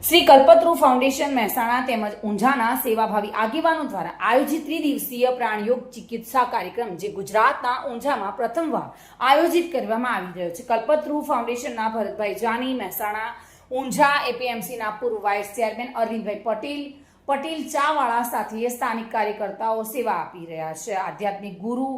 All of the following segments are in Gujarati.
શ્રી કલ્પતરુ ફાઉન્ડેશન મહેસાણા તેમજ ઊંઝાના સેવાભાવી આગેવાનો દ્વારા આયોજિત ત્રિદિવસીય પ્રાણયોગ ચિકિત્સા કાર્યક્રમ, જે ગુજરાતના ઊંઝામાં પ્રથમવાર આયોજિત કરવામાં આવી રહ્યો છે. કલ્પતરુ ફાઉન્ડેશનના ભરતભાઈ જાની, મહેસાણા ઊંઝા એપીએમસીના પૂર્વ વાઇસ ચેરમેન અરવિંદભાઈ પટેલ પટેલ ચાવાળા સાથે સ્થાનિક કાર્યકર્તાઓ સેવા આપી રહ્યા છે. આધ્યાત્મિક ગુરુ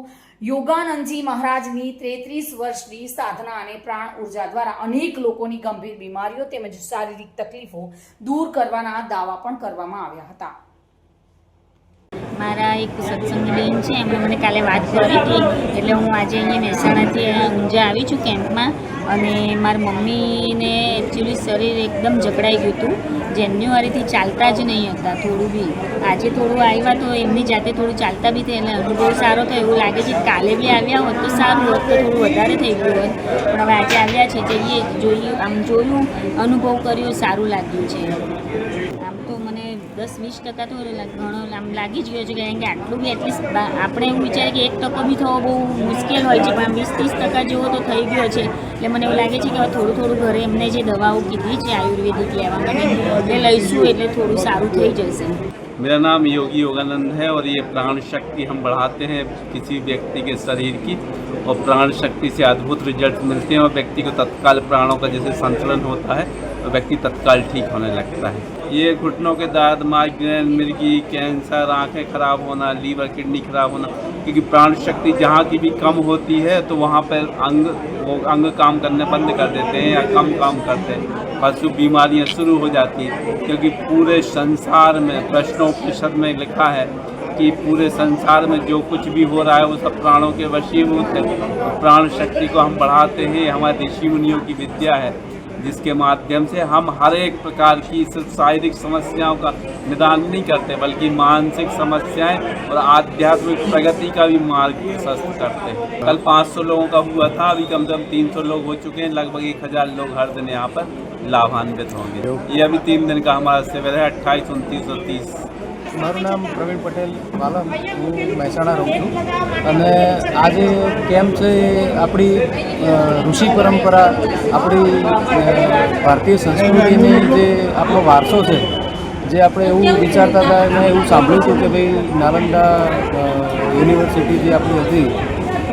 યોગાનંદજી મહારાજની તેત્રીસ વર્ષની સાધના અને પ્રાણ ઊર્જા દ્વારા અનેક લોકોની ગંભીર બીમારીઓ તેમજ શારીરિક તકલીફો દૂર કરવાના દાવા પણ કરવામાં આવ્યા હતા. મારા એક સત્સંગી બેન છે, એમણે મને કાલે વાત કરી હતી. એટલે હું આજે અહીંયા મહેસાણાથી ઊંઝા આવી છું કેમ્પમાં અને મારા મમ્મીને એકચ્યુઅલી શરીર એકદમ જકડાઈ ગયું હતું. જાન્યુઆરીથી ચાલતા જ નહીં હતા થોડું બી. આજે થોડું આવ્યા તો એમની જાતે થોડું ચાલતા બી થયા. એટલે અનુભવ સારો થયો. એવું લાગે છે કાલે બી આવ્યા હોત તો સારું હોત, તો થોડું વધારે થઈ ગયું હોત. પણ હવે આજે આવ્યા છે, જઈએ, જોઈએ, આમ જોયું, અનુભવ કર્યો, સારું લાગ્યું છે. મને દસ વીસ ટકા તો લાગ- ઘણો આમ લાગી જ ગયો છે કારણ કે આટલું બી એટલીસ્ટ આપણે એવું વિચારીએ કે એક ટકો બી થવો બહુ મુશ્કેલ હોય છે પણ આમ વીસ ત્રીસ ટકા જેવો તો થઈ ગયો છે એટલે મને એવું લાગે છે કે હવે થોડું થોડું ઘરે એમને જે દવાઓ કીધી છે આયુર્વેદિક લેવા માટે એ લઈશું એટલે થોડું સારું થઈ જશે मेरा नाम योगी योगानंद है और ये प्राण शक्ति हम बढ़ाते हैं किसी व्यक्ति के शरीर की और प्राण शक्ति से अद्भुत रिजल्ट मिलते हैं और व्यक्ति को तत्काल प्राणों का जैसे संतुलन होता है तो व्यक्ति तत्काल ठीक होने लगता है। ये घुटनों के दर्द माइग्रेन मिर्गी कैंसर आँखें खराब होना, लीवर, किडनी खराब होना, क्योंकि प्राण शक्ति जहाँ की भी कम होती है तो वहाँ पर अंग, वो अंग काम करने बंद कर देते हैं या कम काम करते हैं। पशु बीमारियाँ शुरू हो जाती हैं, क्योंकि पूरे संसार में, प्रश्नोपनिषद में लिखा है कि पूरे संसार में जो कुछ भी हो रहा है, वो सब प्राणों के वशीभूत है। प्राण शक्ति को हम बढ़ाते हैं, हमारे ऋषि मुनियों की विद्या है। जिसके माध्यम से हम हर एक प्रकार की सिर्फ़ शारीरिक समस्याओं का निदान नहीं करते, बल्कि मानसिक समस्याएँ और आध्यात्मिक प्रगति का भी मार्ग प्रशस्त करते हैं। कल 500 लोगों का हुआ था, अभी कम से कम 300 लोग हो चुके हैं, लगभग एक हज़ार लोग हर दिन यहाँ पर लाभान्वित होंगे। ये अभी तीन दिन का हमारा शिविर है, अट्ठाईस, उनतीस और तीस। મારું નામ પ્રવીણ પટેલ વાલમ હું મહેસાણા રહું છું. અને આ જે કેમ્પ છે આપણી ઋષિ પરંપરા, આપણી ભારતીય સંસ્કૃતિની જે આપણો વારસો છે, જે આપણે એવું વિચારતા હતા અને એવું સાંભળ્યું હતું કે ભાઈ નાલંદા યુનિવર્સિટી જે આપણી હતી,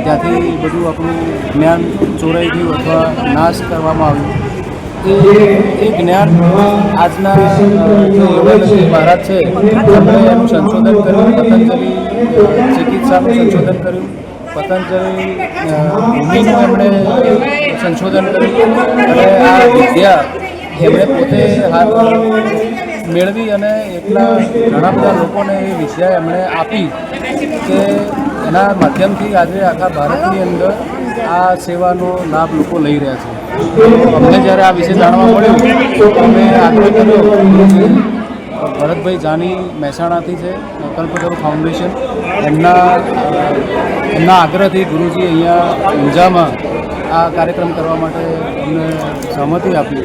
ત્યાંથી બધું આપણું જ્ઞાન ચોરાઈ ગયું અથવા નાશ કરવામાં આવ્યું. એ જ્ઞાન આજના ભારત છે, એમણે સંશોધન કર્યું, પતંજલિ ચિકિત્સાનું સંશોધન કર્યું. પતંજલિ ભૂમિનું એમણે સંશોધન કર્યું. અને આ વિદ્યા એમણે પોતે હાથ મેળવી અને એટલા ઘણા બધા લોકોને એ વિદ્યા એમણે આપી કે એના માધ્યમથી આજે આખા ભારતની અંદર આ સેવાનો લાભ લોકો લઈ રહ્યા છે. અમને જ્યારે આ વિશે જાણવા મળ્યું અમે આગ્રહ કર્યો ભરતભાઈ જાની મહેસાણાથી છે કલ્પતરુ ફાઉન્ડેશન. એમના એમના આગ્રહથી ગુરુજી અહીંયા ઊંઝામાં આ કાર્યક્રમ કરવા માટે અમને સહમતિ આપી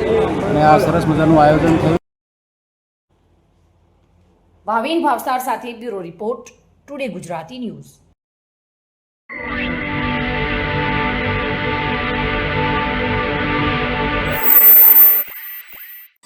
અને આ સરસ મજાનું આયોજન થયું. ભાવિન ભાવસાર સાથે bureau report, today Gujarati news. Thank you.